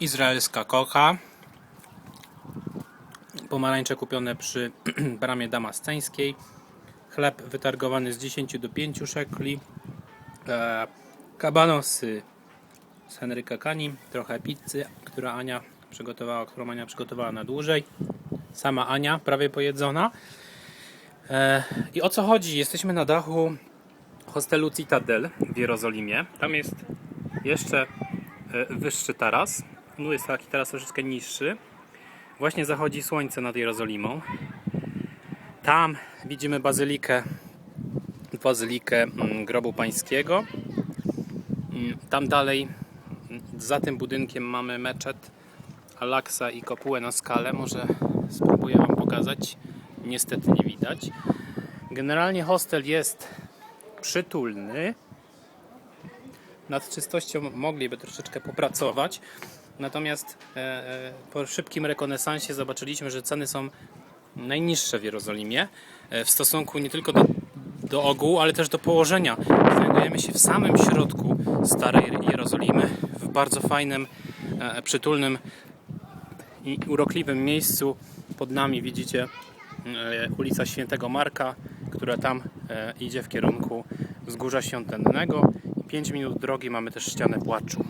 izraelska kocha. Pomarańcze kupione przy bramie damasceńskiej. Chleb wytargowany z 10 do 5 szekli. E, kabanosy z Henryka Kani. Trochę pizzy, która Ania przygotowała, którą Ania przygotowała na dłużej. Sama Ania, prawie pojedzona. E, I o co chodzi? Jesteśmy na dachu hostelu Citadel w Jerozolimie. Tam jest jeszcze e, wyższy taras. Tu jest taki taras troszeczkę niższy. Właśnie zachodzi słońce nad Jerozolimą. Tam widzimy bazylikę, bazylikę mm, grobu pańskiego. Mm, Tam dalej, mm, za tym budynkiem mamy meczet Al-Aqsa i kopułę na skalę. Może spróbuję Wam pokazać. Niestety nie widać. Generalnie hostel jest przytulny. Nad czystością mogliby troszeczkę popracować. Natomiast e, e, po szybkim rekonesansie zobaczyliśmy, że ceny są najniższe w Jerozolimie e, w stosunku nie tylko do, do ogółu, ale też do położenia. Znajdujemy się w samym środku starej Jerozolimy, w bardzo fajnym, przytulnym i urokliwym miejscu. Pod nami widzicie ulica Świętego Marka, która tam idzie w kierunku wzgórza świątynnego. 5 minut drogi mamy też ścianę płaczu.